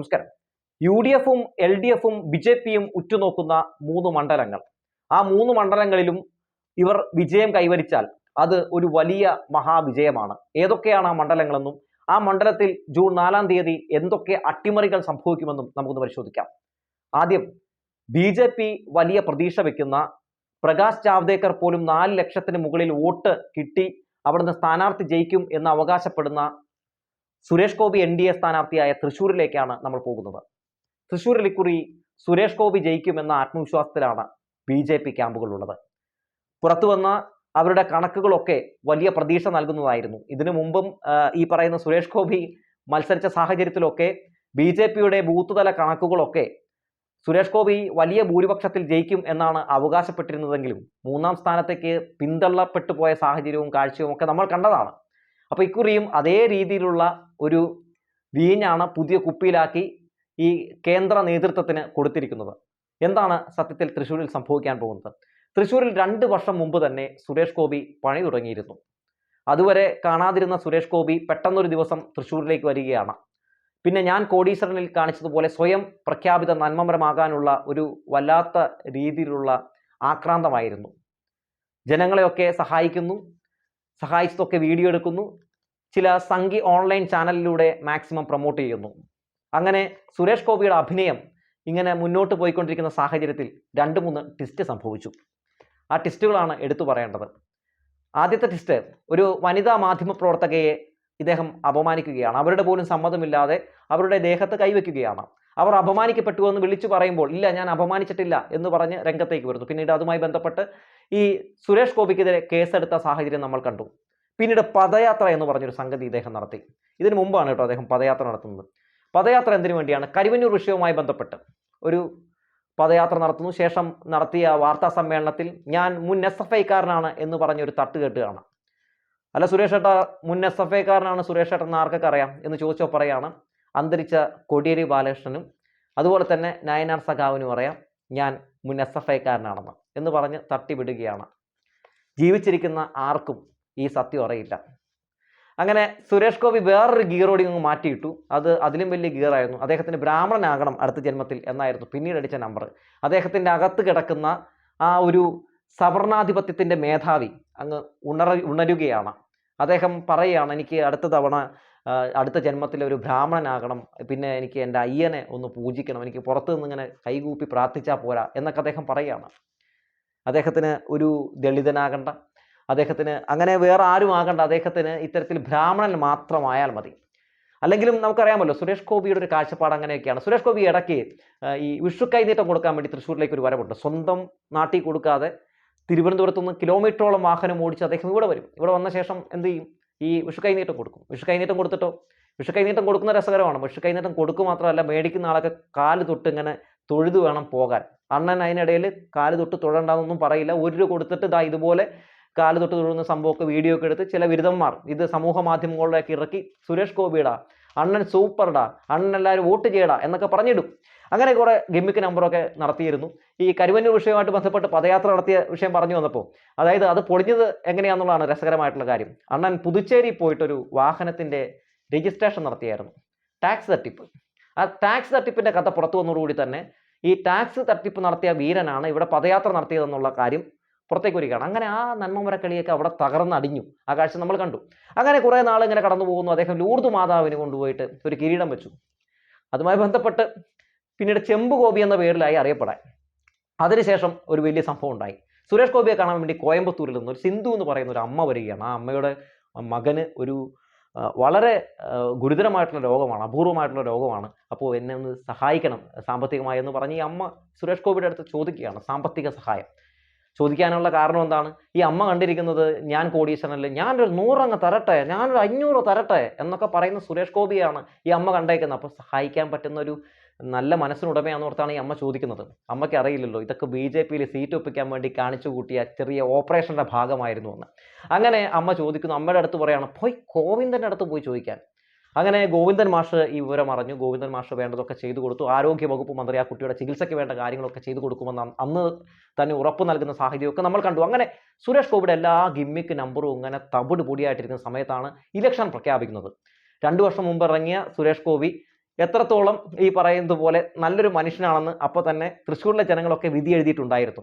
നമസ്കാരം. U D എഫും L D എഫും ബി ജെ പിയും ഉറ്റുനോക്കുന്ന മൂന്ന് മണ്ഡലങ്ങൾ. ആ മൂന്ന് മണ്ഡലങ്ങളിലും ഇവർ വിജയം കൈവരിച്ചാൽ അത് ഒരു വലിയ മഹാവിജയമാണ്. ഏതൊക്കെയാണ് ആ മണ്ഡലങ്ങളെന്നും ആ മണ്ഡലത്തിൽ ജൂൺ നാലാം തീയതി എന്തൊക്കെ അട്ടിമറികൾ സംഭവിക്കുമെന്നും നമുക്കൊന്ന് പരിശോധിക്കാം. ആദ്യം ബി ജെ പി വലിയ പ്രതീക്ഷ വെക്കുന്ന പ്രകാശ് ജാവ്ദേക്കർ പോലും നാല് ലക്ഷത്തിന് മുകളിൽ വോട്ട് കിട്ടി അവിടുന്ന് സ്ഥാനാർത്ഥി ജയിക്കും എന്ന് അവകാശപ്പെടുന്ന Suresh Gopi N D A സ്ഥാനാർത്ഥിയായ തൃശൂരിലേക്കാണ് നമ്മൾ പോകുന്നത്. തൃശ്ശൂരിൽ ഇക്കുറി സുരേഷ് ഗോപി ജയിക്കുമെന്ന ആത്മവിശ്വാസത്തിലാണ് ബി ജെ പി ക്യാമ്പുകളുള്ളത്. പുറത്തു വന്ന അവരുടെ കണക്കുകളൊക്കെ വലിയ പ്രതീക്ഷ നൽകുന്നതായിരുന്നു. ഇതിനു മുമ്പും ഈ പറയുന്ന സുരേഷ് ഗോപി മത്സരിച്ച സാഹചര്യത്തിലൊക്കെ ബി ജെ പിയുടെ ബൂത്ത് തല കണക്കുകളൊക്കെ സുരേഷ് ഗോപി വലിയ ഭൂരിപക്ഷത്തിൽ ജയിക്കും എന്നാണ് അവകാശപ്പെട്ടിരുന്നതെങ്കിലും മൂന്നാം സ്ഥാനത്തേക്ക് പിന്തള്ളപ്പെട്ടു പോയ സാഹചര്യവും കാഴ്ചയും ഒക്കെ നമ്മൾ കണ്ടതാണ്. അപ്പോൾ ഇക്കുറിയും അതേ രീതിയിലുള്ള ഒരു വീഞ്ഞാണ് പുതിയ കുപ്പിയിലാക്കി ഈ കേന്ദ്ര നേതൃത്വത്തിന് കൊടുത്തിരിക്കുന്നത്. എന്താണ് സത്യത്തിൽ തൃശ്ശൂരിൽ സംഭവിക്കാൻ പോകുന്നത്? തൃശ്ശൂരിൽ രണ്ട് വർഷം മുമ്പ് തന്നെ സുരേഷ് ഗോപി പണി തുടങ്ങിയിരുന്നു. അതുവരെ കാണാതിരുന്ന സുരേഷ് ഗോപി പെട്ടെന്നൊരു ദിവസം തൃശ്ശൂരിലേക്ക് വരികയാണ്. പിന്നെ ഞാൻ കോടീശ്വരനിൽ കാണിച്ചതുപോലെ സ്വയം പ്രഖ്യാപിത നന്മമരമാകാനുള്ള ഒരു വല്ലാത്ത രീതിയിലുള്ള ആക്രാന്തമായിരുന്നു. ജനങ്ങളെയൊക്കെ സഹായിക്കുന്നു സഹായിച്ചതൊക്കെ വീഡിയോ എടുക്കുന്നു ചില സംഘി ഓൺലൈൻ ചാനലിലൂടെ മാക്സിമം പ്രൊമോട്ട് ചെയ്യുന്നു. അങ്ങനെ സുരേഷ് ഗോപിയുടെ അഭിനയം ഇങ്ങനെ മുന്നോട്ട് പോയിക്കൊണ്ടിരിക്കുന്ന സാഹചര്യത്തിൽ രണ്ട് മൂന്ന് ടിസ്റ്റ് സംഭവിച്ചു. ആ ടിസ്റ്റുകളാണ് എടുത്തു പറയേണ്ടത്. ആദ്യത്തെ ടിസ്റ്റ് ഒരു വനിതാ മാധ്യമ പ്രവർത്തകയെ ഇദ്ദേഹം അപമാനിക്കുകയാണ്. അവരുടെ പോലും സമ്മതമില്ലാതെ അവരുടെ ദേഹത്ത് കൈവയ്ക്കുകയാണ് അവർ അപമാനിക്കപ്പെട്ടു എന്ന് വിളിച്ചു പറയുമ്പോൾ ഇല്ല ഞാൻ അപമാനിച്ചിട്ടില്ല എന്ന് പറഞ്ഞ് രംഗത്തേക്ക് വരുന്നു. പിന്നീട് അതുമായി ബന്ധപ്പെട്ട് ഈ സുരേഷ് ഗോപിക്കെതിരെ കേസെടുത്ത സാഹചര്യം നമ്മൾ കണ്ടു. പിന്നീട് പദയാത്ര എന്ന് പറഞ്ഞൊരു സംഗതി ഇദ്ദേഹം നടത്തി. ഇതിനു മുമ്പാണ് കേട്ടോ അദ്ദേഹം പദയാത്ര നടത്തുന്നത്. പദയാത്ര എന്തിനു വേണ്ടിയാണ്? കരിവന്നൂർ വിഷയവുമായി ബന്ധപ്പെട്ട്. ഒരു പദയാത്ര നടത്തുന്നു. ശേഷം നടത്തിയ വാർത്താ സമ്മേളനത്തിൽ ഞാൻ മുൻ എസ് എഫ് ഐക്കാരനാണ് എന്ന് പറഞ്ഞൊരു തട്ട് കേട്ടുകയാണ് അല്ല സുരേഷ് ഏട്ട മുൻ എസ് എഫ് ഐക്കാരനാണ് സുരേഷ് ഏട്ടൻ ആർക്കൊക്കെ അറിയാം എന്ന് ചോദിച്ചോ പറയാണ്. അന്തരിച്ച കൊടിയേരി ബാലകൃഷ്ണനും അതുപോലെ തന്നെ നയനാർ സഖാവിനും അറിയാം ഞാൻ മുൻ എസ് എഫ് ഐക്കാരനാണെന്ന് എന്ന് പറഞ്ഞ് തട്ടിവിടുകയാണ്. ജീവിച്ചിരിക്കുന്ന ആർക്കും ഈ സത്യം അറിയില്ല. അങ്ങനെ സുരേഷ് ഗോപി വേറൊരു ഗിയറോടി അങ്ങ് മാറ്റിയിട്ടു. അത് അതിലും വലിയ ഗിയറായിരുന്നു അദ്ദേഹത്തിന് ബ്രാഹ്മണനാകണം അടുത്ത ജന്മത്തിൽ എന്നായിരുന്നു പിന്നീട് അടിച്ച നമ്പർ അദ്ദേഹത്തിന്റെ അകത്ത് കിടക്കുന്ന ആ ഒരു സവർണാധിപത്യത്തിന്റെ മേധാവി അങ്ങ് ഉണര ഉണരുകയാണ്. അദ്ദേഹം പറയുകയാണ് എനിക്ക് അടുത്ത തവണ അടുത്ത ജന്മത്തിൽ ഒരു ബ്രാഹ്മണനാകണം. പിന്നെ എനിക്ക് എന്റെ അയ്യനെ ഒന്ന് പൂജിക്കണം. എനിക്ക് പുറത്തു നിന്ന് ഇങ്ങനെ കൈകൂപ്പി പ്രാർത്ഥിച്ചാൽ പോരാ എന്നൊക്കെ അദ്ദേഹം പറയുകയാണ്. അദ്ദേഹത്തിന് ഒരു ദളിതനാകണ്ട അദ്ദേഹത്തിന് അങ്ങനെ വേറെ ആരും ആകണ്ട അദ്ദേഹത്തിന് ഇത്തരത്തിൽ ബ്രാഹ്മണൻ മാത്രമായാൽ മതി. അല്ലെങ്കിലും നമുക്കറിയാമല്ലോ സുരേഷ് ഗോപിയുടെ ഒരു കാഴ്ചപ്പാട് അങ്ങനെയൊക്കെയാണ്. സുരേഷ് ഗോപി ഇടയ്ക്ക് ഈ വിഷു കൈനീട്ടം കൊടുക്കാൻ വേണ്ടി തൃശ്ശൂരിലേക്ക് ഒരു വരവുണ്ട്. സ്വന്തം നാട്ടിൽ കൊടുക്കാതെ തിരുവനന്തപുരത്ത് നിന്ന് കിലോമീറ്ററോളം വാഹനം ഓടിച്ച് അദ്ദേഹം ഇവിടെ വരും. ഇവിടെ വന്ന ശേഷം എന്ത് ചെയ്യും? ഈ വിഷു കൈനീട്ടം കൊടുക്കും. വിഷു കൈനീട്ടം കൊടുത്തിട്ടോ? വിഷു കൈനീട്ടം കൊടുക്കുന്ന രസകരമാണ്. വിഷു കൈനീട്ടം കൊടുക്കുക മാത്രമല്ല മേടിക്കുന്ന ആളൊക്കെ കാൽ തൊട്ട് ഇങ്ങനെ തൊഴുതു വേണം പോകാൻ. അണ്ണൻ അതിനിടയിൽ കാൽ തൊട്ട് തൊഴണ്ടെന്നൊന്നും പറയില്ല. ഒരു രൂപ കൊടുത്തിട്ട് ഇതാ ഇതുപോലെ കാൽ തൊട്ട് തൊഴുന്ന സംഭവമൊക്കെ വീഡിയോ ഒക്കെ എടുത്ത് ചില ബിരുദന്മാർ ഇത് സമൂഹ മാധ്യമങ്ങളിലേക്ക് ഇറക്കി സുരേഷ് ഗോപിയുടെ അണ്ണൻ സൂപ്പർഡാ അണ്ണൻ എല്ലാവരും വോട്ട് ചെയ്യടാ എന്നൊക്കെ പറഞ്ഞിടും. അങ്ങനെ കുറേ ഗിമ്മിക്ക് നമ്പറൊക്കെ നടത്തിയിരുന്നു. ഈ കരുവന്നൂർ വിഷയവുമായിട്ട് ബന്ധപ്പെട്ട് പദയാത്ര നടത്തിയ വിഷയം പറഞ്ഞു വന്നപ്പോൾ അതായത് അത് പൊളിഞ്ഞത് എങ്ങനെയാണെന്നുള്ളതാണ് രസകരമായിട്ടുള്ള കാര്യം. അണ്ണൻ പുതുച്ചേരി പോയിട്ടൊരു വാഹനത്തിന്റെ രജിസ്ട്രേഷൻ നടത്തിയായിരുന്നു. ടാക്സ് തട്ടിപ്പ്. ആ ടാക്സ് തട്ടിപ്പിന്റെ കഥ പുറത്തു വന്നതോടുകൂടി തന്നെ ഈ ടാക്സ് തട്ടിപ്പ് നടത്തിയ വീരനാണ് ഇവിടെ പദയാത്ര നടത്തിയതെന്നുള്ള കാര്യം പുറത്തേക്ക് വരികയാണ് അങ്ങനെ ആ നന്മമര കളിയൊക്കെ അവിടെ തകർന്നടിഞ്ഞു. ആ കാഴ്ച നമ്മൾ കണ്ടു. അങ്ങനെ കുറേ നാൾ ഇങ്ങനെ കടന്നു പോകുന്നു. അദ്ദേഹം ലൂർദ് മാതാവിന് കൊണ്ടുപോയിട്ട് ഒരു കിരീടം വെച്ചു. അതുമായി ബന്ധപ്പെട്ട് പിന്നീട് ചെമ്പ് ഗോപി എന്ന പേരിലായി അറിയപ്പെടാൻ. അതിനുശേഷം ഒരു വലിയ സംഭവം ഉണ്ടായി. സുരേഷ് ഗോപിയെ കാണാൻ വേണ്ടി കോയമ്പത്തൂരിൽ നിന്ന് ഒരു സിന്ധു എന്ന് പറയുന്ന ഒരു അമ്മ വരികയാണ്. ആ അമ്മയുടെ മകന് ഒരു വളരെ ഗുരുതരമായിട്ടുള്ള രോഗമാണ് അപൂർവമായിട്ടുള്ള രോഗമാണ്. അപ്പോൾ എന്നെ ഒന്ന് സഹായിക്കണം സാമ്പത്തികമായി എന്ന് പറഞ്ഞ് ഈ അമ്മ സുരേഷ് ഗോപിയുടെ അടുത്ത് ചോദിക്കുകയാണ് സാമ്പത്തിക സഹായം. ചോദിക്കാനുള്ള കാരണം എന്താണ്? ഈ അമ്മ കണ്ടിരിക്കുന്നത് ഞാൻ കോടീശ്വരനല്ലേ ഞാനൊരു നൂറങ്ങ് തരട്ടെ ഞാനൊരു അഞ്ഞൂറ് തരട്ടെ എന്നൊക്കെ പറയുന്ന സുരേഷ് ഗോപിയാണ് ഈ അമ്മ കണ്ടേക്കുന്നത്. അപ്പോൾ സഹായിക്കാൻ പറ്റുന്ന ഒരു നല്ല മനസ്സിനുടമയാണെന്ന് ഓർത്താണ് ഈ അമ്മ ചോദിക്കുന്നത്. അമ്മയ്ക്ക് അറിയില്ലല്ലോ ഇതൊക്കെ ബി ജെ പിയിൽ സീറ്റ് ഒപ്പിക്കാൻ വേണ്ടി കാണിച്ചു കൂട്ടിയ ചെറിയ ഓപ്പറേഷന്റെ ഭാഗമായിരുന്നു എന്ന്. അങ്ങനെ അമ്മ ചോദിക്കുന്നു അമ്മയുടെ അടുത്ത് പറയാണ് പോയി കോവിന്ദന്റെ അടുത്ത് പോയി ചോദിക്കാൻ. അങ്ങനെ ഗോവിന്ദൻ മാഷ് ഈ വിവരം അറിഞ്ഞു. ഗോവിന്ദൻ മാഷ് വേണ്ടതൊക്കെ ചെയ്തു കൊടുത്തു. ആരോഗ്യ വകുപ്പ് മന്ത്രി ആ കുട്ടിയുടെ ചികിത്സയ്ക്ക് വേണ്ട കാര്യങ്ങളൊക്കെ ചെയ്തു കൊടുക്കുമെന്ന് അന്ന് തന്നെ ഉറപ്പ് നൽകുന്ന സാഹചര്യമൊക്കെ നമ്മൾ കണ്ടു. അങ്ങനെ സുരേഷ് ഗോപിയുടെ എല്ലാ ഗിമ്മിക്ക് നമ്പറും ഇങ്ങനെ തവിട് പൊടിയായിട്ടിരിക്കുന്ന സമയത്താണ് ഇലക്ഷൻ പ്രഖ്യാപിക്കുന്നത്. രണ്ടു വർഷം മുമ്പ് ഇറങ്ങിയ സുരേഷ് ഗോപി എത്രത്തോളം ഈ പറയുന്നത് പോലെ നല്ലൊരു മനുഷ്യനാണെന്ന് അപ്പോൾ തന്നെ തൃശ്ശൂരിലെ ജനങ്ങളൊക്കെ വിധി എഴുതിയിട്ടുണ്ടായിരുന്നു.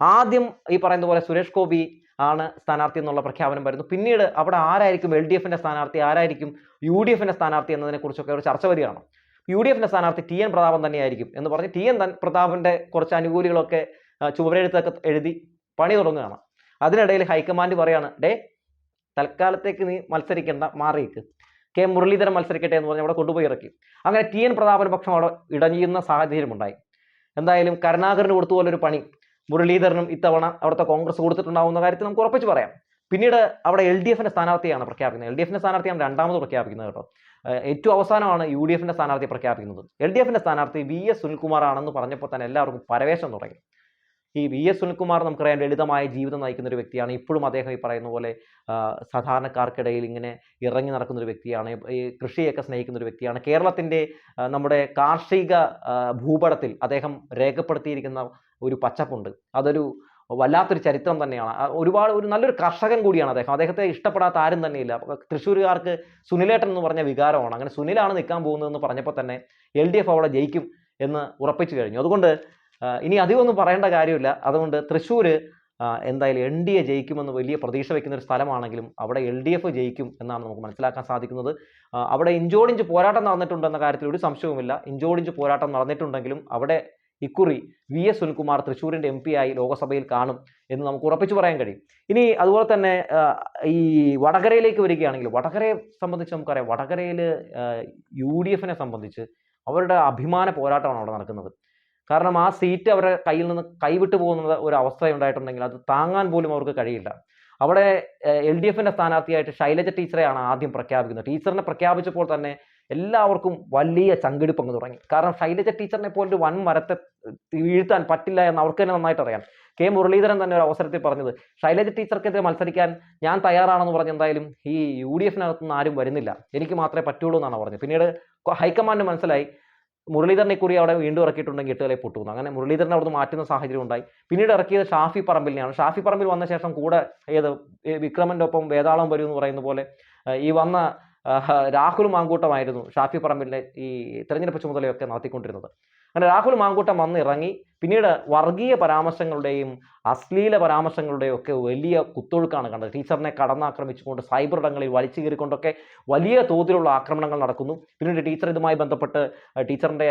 ആദ്യം ഈ പറയുന്ന പോലെ സുരേഷ് ഗോപി ആണ് സ്ഥാനാർത്ഥി എന്നുള്ള പ്രഖ്യാപനം വരുന്നു. പിന്നീട് അവിടെ ആരായിരിക്കും എൽ ഡി എഫിന്റെ സ്ഥാനാർത്ഥി? ആരായിരിക്കും യു ഡി എഫിന്റെ സ്ഥാനാർത്ഥി എന്നതിനെ കുറിച്ചൊക്കെ ഒരു ചർച്ച വരികയാണ്. യു ഡി എഫിന്റെ സ്ഥാനാർത്ഥി ടി എൻ പ്രതാപൻ തന്നെയായിരിക്കും എന്ന് പറഞ്ഞ് ടി എൻ തൻ പ്രതാപന്റെ കുറച്ച് അനുകൂലികളൊക്കെ ചുവരെഴുത്തൊക്കെ എഴുതി പണി തുടങ്ങുകയാണ്. അതിനിടയിൽ ഹൈക്കമാൻഡ് പറയാണ് ഡേ തൽക്കാലത്തേക്ക് നീ മത്സരിക്കേണ്ട മാറിയിക്ക്. കെ. മുരളീധരൻ മത്സരിക്കട്ടെ എന്ന് പറഞ്ഞ് അവിടെ കൊണ്ടുപോയി ഇറക്കി. അങ്ങനെ ടി എൻ പ്രതാപൻ പക്ഷം അവിടെ സാഹചര്യം സാഹചര്യമുണ്ടായി. എന്തായാലും കരുണാകരന് കൊടുത്തുപോലൊരു പോലെ പണി മുരളീധരനും ഇത്തവണ അവിടുത്തെ കോൺഗ്രസ് കൊടുത്തിട്ടുണ്ടാവുന്ന കാര്യത്തിൽ നമുക്ക് ഉറപ്പിച്ച് പറയാം. പിന്നീട് അവിടെ എൽ ഡി എഫിന്റെ സ്ഥാനാർത്ഥിയാണ് പ്രഖ്യാപിക്കുന്നത്. എൽ ഡി എഫിന്റെ സ്ഥാനാർത്ഥിയാണ് രണ്ടാമത് പ്രഖ്യാപിക്കുന്നത് കേട്ടോ. ഏറ്റവും അവസാനമാണ് യു ഡി എഫിന്റെ സ്ഥാനാർത്ഥി പ്രഖ്യാപിക്കുന്നത്. എൽ ഡി എഫിന്റെ സ്ഥാനാർത്ഥി വി എസ് സുനിൽകുമാർ ആണെന്ന് പറഞ്ഞപ്പോൾ തന്നെ എല്ലാവർക്കും പരവേശം തുടങ്ങി. ഈ വി എസ് സുനിൽകുമാർ നമുക്കറിയാം ലളിതമായ ജീവിതം നയിക്കുന്ന ഒരു വ്യക്തിയാണ്. ഇപ്പോഴും അദ്ദേഹം ഈ പറയുന്ന പോലെ സാധാരണക്കാർക്കിടയിൽ ഇങ്ങനെ ഇറങ്ങി നടക്കുന്ന ഒരു വ്യക്തിയാണ്. ഈ കൃഷിയൊക്കെ സ്നേഹിക്കുന്ന ഒരു വ്യക്തിയാണ്. കേരളത്തിന്റെ നമ്മുടെ കാർഷിക ഭൂപടത്തിൽ അദ്ദേഹം രേഖപ്പെടുത്തിയിരിക്കുന്ന ഒരു പച്ചപ്പുണ്ട്. അതൊരു വല്ലാത്തൊരു ചരിത്രം തന്നെയാണ്. ഒരുപാട് ഒരു നല്ലൊരു കർഷകൻ കൂടിയാണ് അദ്ദേഹം. അദ്ദേഹത്തെ ഇഷ്ടപ്പെടാത്ത ആരും തന്നെയില്ല. തൃശ്ശൂരുകാർക്ക് സുനിലേട്ടൻ എന്ന് പറഞ്ഞ വികാരമാണ്. അങ്ങനെ സുനിലാണ് നിൽക്കാൻ പോകുന്നതെന്ന് പറഞ്ഞപ്പോൾ തന്നെ എൽ ഡി എഫ് അവിടെ ജയിക്കും എന്ന് ഉറപ്പിച്ചു കഴിഞ്ഞു. അതുകൊണ്ട് ഇനി അധികമൊന്നും പറയേണ്ട കാര്യമില്ല. അതുകൊണ്ട് തൃശ്ശൂർ എന്തായാലും എൻ ഡി എ ജയിക്കുമെന്ന് വലിയ പ്രതീക്ഷ വയ്ക്കുന്ന ഒരു സ്ഥലമാണെങ്കിലും അവിടെ എൽ ഡി എഫ് ജയിക്കും എന്നാണ് നമുക്ക് മനസ്സിലാക്കാൻ സാധിക്കുന്നത്. അവിടെ ഇഞ്ചോടിഞ്ച് പോരാട്ടം നടന്നിട്ടുണ്ടെന്ന കാര്യത്തിൽ ഒരു സംശയവുമില്ല. ഇഞ്ചോടിഞ്ച് പോരാട്ടം നടന്നിട്ടുണ്ടെങ്കിലും അവിടെ ഇക്കുറി വി എസ് സുനിൽകുമാർ തൃശ്ശൂരിന്റെ എം പി ആയി ലോക്സഭയിൽ കാണും എന്ന് നമുക്ക് ഉറപ്പിച്ചു പറയാൻ കഴിയും. ഇനി അതുപോലെ തന്നെ ഈ വടകരയിലേക്ക് വരികയാണെങ്കിൽ വടകരയെ സംബന്ധിച്ച് നമുക്കറിയാം. വടകരയിൽ യു ഡി എഫിനെ സംബന്ധിച്ച് അവരുടെ അഭിമാന പോരാട്ടമാണ് അവിടെ നടക്കുന്നത്. കാരണം ആ സീറ്റ് അവരുടെ കയ്യിൽ നിന്ന് കൈവിട്ടു പോകുന്ന ഒരു അവസ്ഥ ഉണ്ടായിട്ടുണ്ടെങ്കിൽ അത് താങ്ങാൻ പോലും അവർക്ക് കഴിയില്ല. അവിടെ എൽ ഡി എഫിന്റെ സ്ഥാനാർത്ഥിയായിട്ട് ശൈലജ ടീച്ചറെയാണ് ആദ്യം പ്രഖ്യാപിക്കുന്നത്. ടീച്ചറിനെ പ്രഖ്യാപിച്ചപ്പോൾ തന്നെ എല്ലാവർക്കും വലിയ ചങ്കിടിപ്പങ്ങ് തുടങ്ങി. കാരണം ശൈലജ ടീച്ചറിനെ പോലൊരു വൻ മരത്തെ വീഴ്ത്താൻ പറ്റില്ല എന്ന് അവർക്ക് തന്നെ നന്നായിട്ട് അറിയാം. കെ മുരളീധരൻ തന്നെ ഒരു അവസരത്തിൽ പറഞ്ഞത് ശൈലജ ടീച്ചർക്കെതിരെ മത്സരിക്കാൻ ഞാൻ തയ്യാറാണെന്ന് പറഞ്ഞ് എന്തായാലും ഈ യു ഡി എഫിനകത്തുനിന്ന് ആരും വരുന്നില്ല. എനിക്ക് മാത്രമേ പറ്റുള്ളൂ എന്നാണ് പറഞ്ഞത്. പിന്നീട് ഹൈക്കമാൻഡ് മനസ്സിലായി മുരളീധരനെ കുറി അവിടെ വീണ്ടും ഇറക്കിയിട്ടുണ്ടെങ്കിൽ എട്ടുകളെ പൊട്ടുന്നു. അങ്ങനെ മുരളീധരനെ അവിടുന്ന് മാറ്റുന്ന സാഹചര്യം ഉണ്ടായി പിന്നീട് ഇറക്കിയത് ഷാഫി പറമ്പിലിനെയാണ്. ഷാഫി പറമ്പിൽ വന്ന ശേഷം കൂടെ ഏത് വിക്രമന്റെ ഒപ്പം വേതാളം വരും എന്ന് പറയുന്ന പോലെ ഈ വന്ന രാഹുൽ മാങ്കൂട്ടമായിരുന്നു ഷാഫി പറമ്പിലെ ഈ തെരഞ്ഞെടുപ്പ് ചുമതലയൊക്കെ നടത്തിക്കൊണ്ടിരുന്നത്. അങ്ങനെ രാഹുൽ മാങ്കൂട്ടം വന്ന് ഇറങ്ങി. പിന്നീട് വർഗീയ പരാമർശങ്ങളുടെയും അശ്ലീല പരാമർശങ്ങളുടെയും ഒക്കെ വലിയ കുത്തൊഴുക്കാണ് കണ്ടത്. ടീച്ചറിനെ കടന്നാക്രമിച്ചുകൊണ്ട് സൈബർ ഇടങ്ങളിൽ വലിച്ചു കയറിക്കൊണ്ടൊക്കെ വലിയ തോതിലുള്ള ആക്രമണങ്ങൾ നടക്കുന്നു. പിന്നീട് ടീച്ചർ ഇതുമായി ബന്ധപ്പെട്ട് ടീച്ചറിന്റെ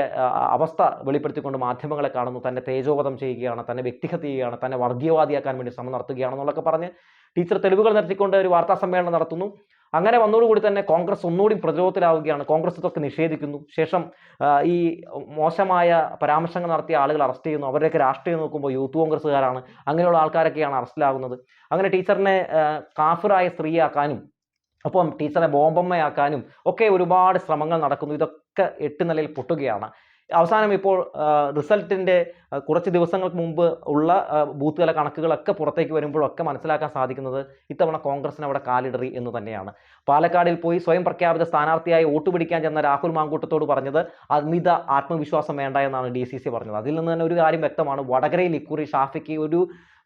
അവസ്ഥ വെളിപ്പെടുത്തിക്കൊണ്ട് മാധ്യമങ്ങളെ കാണുന്നു. തന്നെ തേജോവധം ചെയ്യുകയാണ് തന്നെ വ്യക്തിഹത്യ ചെയ്യുകയാണ് തന്നെ വർഗീയവാദിയാക്കാൻ വേണ്ടി ശ്രമം നടത്തുകയാണെന്നുള്ളതൊക്കെ പറഞ്ഞ് ടീച്ചർ തെളിവുകൾ നിർത്തിക്കൊണ്ട് ഒരു വാർത്താ സമ്മേളനം നടത്തുന്നു. അങ്ങനെ വന്നതോടുകൂടി തന്നെ കോൺഗ്രസ് ഒന്നുകൂടി പ്രതിരോധത്തിലാവുകയാണ്. കോൺഗ്രസ് ഇതൊക്കെ നിഷേധിക്കുന്നു. ശേഷം ഈ മോശമായ പരാമർശങ്ങൾ നടത്തിയ ആളുകൾ അറസ്റ്റ് ചെയ്യുന്നു. അവരുടെയൊക്കെ രാഷ്ട്രീയം നോക്കുമ്പോൾ യൂത്ത് കോൺഗ്രസ്സുകാരാണ്. അങ്ങനെയുള്ള ആൾക്കാരൊക്കെയാണ് അറസ്റ്റിലാകുന്നത് അങ്ങനെ ടീച്ചറിനെ കാഫിറായ സ്ത്രീയാക്കാനും ഒപ്പം ടീച്ചറെ ബോംബമ്മയാക്കാനും ഒക്കെ ഒരുപാട് ശ്രമങ്ങൾ നടക്കുന്നു. ഇതൊക്കെ എട്ട് നിലയിൽ പൊട്ടുകയാണ്. അവസാനം ഇപ്പോൾ റിസൾട്ടിന്റെ കുറച്ച് ദിവസങ്ങൾക്ക് മുമ്പ് ഉള്ള ബൂത്ത് തല കണക്കുകളൊക്കെ പുറത്തേക്ക് വരുമ്പോഴൊക്കെ മനസ്സിലാക്കാൻ സാധിക്കുന്നത് ഇത്തവണ കോൺഗ്രസിന് അവിടെ കാലിടറി എന്ന് തന്നെയാണ്. പാലക്കാടിൽ പോയി സ്വയം പ്രഖ്യാപിത സ്ഥാനാർത്ഥിയായി വോട്ട് പിടിക്കാൻ ചെന്ന രാഹുൽ മാങ്കൂട്ടത്തോട് പറഞ്ഞത് അമിത ആത്മവിശ്വാസം വേണ്ട എന്നാണ് ഡി പറഞ്ഞത്. അതിൽ നിന്ന് തന്നെ ഒരു കാര്യം വ്യക്തമാണ്. വടകരയിൽ ഇക്കുറി ഷാഫിക്ക് ഒരു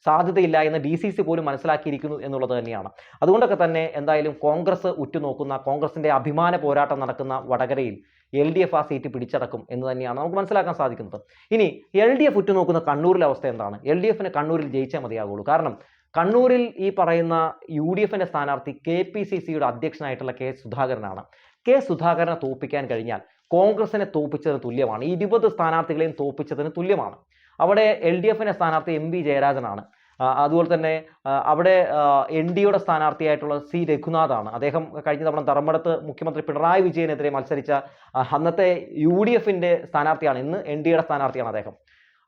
സാധ്യതയില്ല എന്ന് ഡി സി സി പോലും മനസ്സിലാക്കിയിരിക്കുന്നു എന്നുള്ളത് തന്നെയാണ്. അതുകൊണ്ടൊക്കെ തന്നെ എന്തായാലും കോൺഗ്രസ് ഉറ്റുനോക്കുന്ന കോൺഗ്രസിന്റെ അഭിമാന പോരാട്ടം നടക്കുന്ന വടകരയിൽ എൽ ഡി എഫ് ആ സീറ്റ് പിടിച്ചടക്കും എന്ന് തന്നെയാണ് നമുക്ക് മനസ്സിലാക്കാൻ സാധിക്കുന്നത്. ഇനി എൽ ഡി എഫ് ഉറ്റുനോക്കുന്ന കണ്ണൂരിലെ അവസ്ഥ എന്താണ്? എൽ ഡി എഫിന് കണ്ണൂരിൽ ജയിച്ചേ മതിയാകുള്ളൂ കാരണം കണ്ണൂരിൽ ഈ പറയുന്ന യു ഡി എഫിന്റെ സ്ഥാനാർത്ഥി കെ പി സി സിയുടെ അധ്യക്ഷനായിട്ടുള്ള കെ സുധാകരനാണ്. കെ സുധാകരനെ തോൽപ്പിക്കാൻ കഴിഞ്ഞാൽ കോൺഗ്രസിനെ തോൽപ്പിച്ചതിന് തുല്യമാണ്. ഇരുപത് സ്ഥാനാർത്ഥികളെയും തോൽപ്പിച്ചതിന് തുല്യമാണ്. അവിടെ എൽ ഡി എഫിന്റെ സ്ഥാനാർത്ഥി എം വി ജയരാജനാണ്. അതുപോലെ തന്നെ അവിടെ എൻ ഡിയുടെ സ്ഥാനാർത്ഥിയായിട്ടുള്ള സി രഘുനാഥാണ്. അദ്ദേഹം കഴിഞ്ഞ തവണ ധർമ്മടത്ത് മുഖ്യമന്ത്രി പിണറായി വിജയനെതിരെ മത്സരിച്ച അന്നത്തെ യു ഡി എഫിന്റെ സ്ഥാനാർത്ഥിയാണ്. ഇന്ന് എൻ ഡിയുടെ സ്ഥാനാർത്ഥിയാണ് അദ്ദേഹം.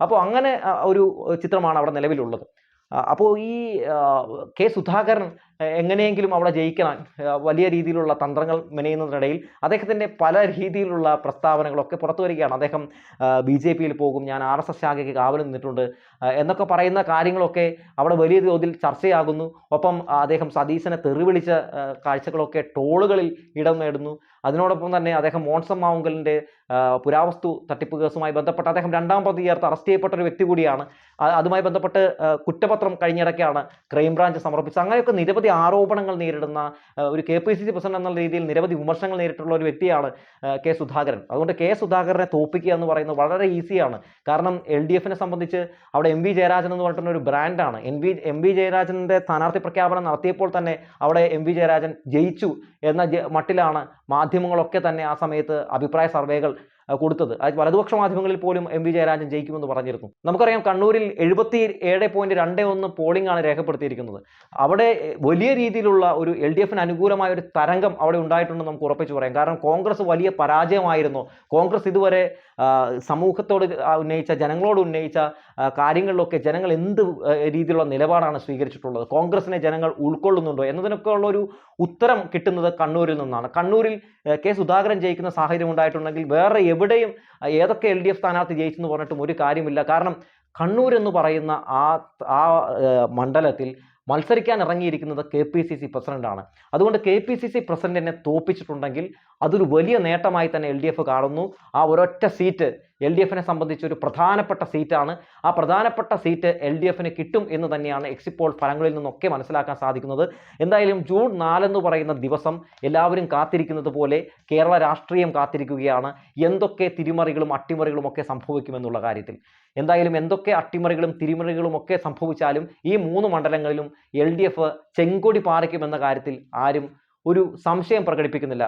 അപ്പോൾ അങ്ങനെ ഒരു ചിത്രമാണ് അവിടെ നിലവിലുള്ളത്. അപ്പോൾ ഈ കെ സുധാകരൻ എങ്ങനെയെങ്കിലും അവിടെ ജയിക്കണം വലിയ രീതിയിലുള്ള തന്ത്രങ്ങൾ മെനയുന്നതിനിടയിൽ അദ്ദേഹത്തിന്റെ പല രീതിയിലുള്ള പ്രസ്താവനകളൊക്കെ പുറത്തു വരികയാണ്. അദ്ദേഹം ബി ജെ പിയിൽ പോകും ഞാൻ ആർ എസ് എസ് ശാഖയ്ക്ക് കാവൽ നിന്നിട്ടുണ്ട് എന്നൊക്കെ പറയുന്ന കാര്യങ്ങളൊക്കെ അവിടെ വലിയ തോതിൽ ചർച്ചയാകുന്നു. ഒപ്പം അദ്ദേഹം സതീശനെ തെറിവിളിച്ച കാഴ്ചകളൊക്കെ ടോളുകളിൽ ഇടം നേടുന്നു. അതിനോടൊപ്പം തന്നെ അദ്ദേഹം മോൺസം മാവുങ്കലിന്റെ ആ, പുരാവസ്തു തട്ടിപ്പ് കേസുമായി ബന്ധപ്പെട്ട് അദ്ദേഹം രണ്ടാം പ്രതി ചേർത്ത് അറസ്റ്റ് ചെയ്യപ്പെട്ട ഒരു വ്യക്തി കൂടിയാണ്. അതുമായി ബന്ധപ്പെട്ട് കുറ്റപത്രം കഴിഞ്ഞിടയ്ക്കാണ് ക്രൈംബ്രാഞ്ച് സമർപ്പിച്ചത്. അങ്ങനെയൊക്കെ നിരവധി ആരോപണങ്ങൾ നേരിടുന്ന ഒരു K P C C president എന്ന രീതിയിൽ നിരവധി വിമർശനങ്ങൾ നേരിട്ടുള്ള ഒരു വ്യക്തിയാണ് കെ സുധാകരൻ. അതുകൊണ്ട് കെ സുധാകരനെ തോപ്പിക്കുക എന്ന് പറയുന്നത് വളരെ ഈസിയാണ് കാരണം എൽ ഡി എഫിനെ സംബന്ധിച്ച് അവിടെ എം വി ജയരാജൻ എന്ന് പറഞ്ഞിട്ടുള്ള ഒരു ബ്രാൻഡാണ് എം വി എം വി ജയരാജന്റെ സ്ഥാനാർത്ഥി പ്രഖ്യാപനം നടത്തിയപ്പോൾ തന്നെ അവിടെ എം വി ജയരാജൻ ജയിച്ചു എന്ന മട്ടിലാണ് മാധ്യമങ്ങളൊക്കെ തന്നെ ആ സമയത്ത് അഭിപ്രായ സർവേകൾ കൊടുത്തത്. അതായത് വലതുപക്ഷ മാധ്യമങ്ങളിൽ പോലും എം വി ജയരാജൻ ജയിക്കുമെന്ന് പറഞ്ഞിരുന്നു. നമുക്കറിയാം കണ്ണൂരിൽ എഴുപത്തി ഏഴ് പോയിന്റ് രണ്ട് ഒന്ന് പോളിംഗ് ആണ് രേഖപ്പെടുത്തിയിരിക്കുന്നത്. അവിടെ വലിയ രീതിയിലുള്ള ഒരു എൽ ഡി എഫിന് അനുകൂലമായ ഒരു തരംഗം അവിടെ ഉണ്ടായിട്ടുണ്ടെന്ന് നമുക്ക് ഉറപ്പിച്ചു പറയാം. കാരണം കോൺഗ്രസ് വലിയ പരാജയമായിരുന്നു. കോൺഗ്രസ് ഇതുവരെ സമൂഹത്തോട് ഉന്നയിച്ച ജനങ്ങളോട് ഉന്നയിച്ച കാര്യങ്ങളിലൊക്കെ ജനങ്ങൾ എന്ത് രീതിയിലുള്ള നിലപാടാണ് സ്വീകരിച്ചിട്ടുള്ളത്? കോൺഗ്രസിനെ ജനങ്ങൾ ഉൾക്കൊള്ളുന്നുണ്ടോ? എന്നതിനൊക്കെ ഉള്ള ഒരു ഉത്തരം കിട്ടുന്നത് കണ്ണൂരിൽ നിന്നാണ്. കണ്ണൂരിൽ കെ സുധാകരൻ ജയിക്കുന്ന സാഹചര്യം ഉണ്ടായിട്ടുണ്ടെങ്കിൽ വേറെ എവിടെയും ഏതൊക്കെ എൽ ഡി എഫ് സ്ഥാനാർത്ഥി ജയിച്ചെന്ന് പറഞ്ഞിട്ടും ഒരു കാര്യമില്ല. കാരണം കണ്ണൂർ എന്ന് പറയുന്ന ആ ആ മണ്ഡലത്തിൽ മത്സരിക്കാൻ ഇറങ്ങിയിരിക്കുന്നത് കെ പി സി സി പ്രസിഡന്റാണ്. അതുകൊണ്ട് കെ പി സി സി പ്രസിഡന്റിനെ തോപ്പിച്ചിട്ടുണ്ടെങ്കിൽ അതൊരു വലിയ നേട്ടമായി തന്നെ എൽ ഡി എഫ് കാണുന്നു. ആ ഒരൊറ്റ സീറ്റ് എൽ ഡി എഫിനെ സംബന്ധിച്ച് ഒരു പ്രധാനപ്പെട്ട സീറ്റാണ്. ആ പ്രധാനപ്പെട്ട സീറ്റ് എൽ ഡി എഫിന് കിട്ടും എന്ന് തന്നെയാണ് എക്സിപ്പോൾ ഫലങ്ങളിൽ നിന്നൊക്കെ മനസ്സിലാക്കാൻ സാധിക്കുന്നത്. എന്തായാലും ജൂൺ നാലെന്ന് പറയുന്ന ദിവസം എല്ലാവരും കാത്തിരിക്കുന്നത് പോലെ കേരള രാഷ്ട്രീയം കാത്തിരിക്കുകയാണ്. എന്തൊക്കെ തിരിമറികളും അട്ടിമറികളും ഒക്കെ സംഭവിക്കുമെന്നുള്ള കാര്യത്തിൽ. എന്തായാലും എന്തൊക്കെ അട്ടിമറികളും തിരിമറികളും ഒക്കെ സംഭവിച്ചാലും ഈ മൂന്ന് മണ്ഡലങ്ങളിലും എൽ ഡി എഫ് ചെങ്കൊടി പാറിക്കുമെന്ന കാര്യത്തിൽ ആരും ഒരു സംശയം പ്രകടിപ്പിക്കുന്നില്ല.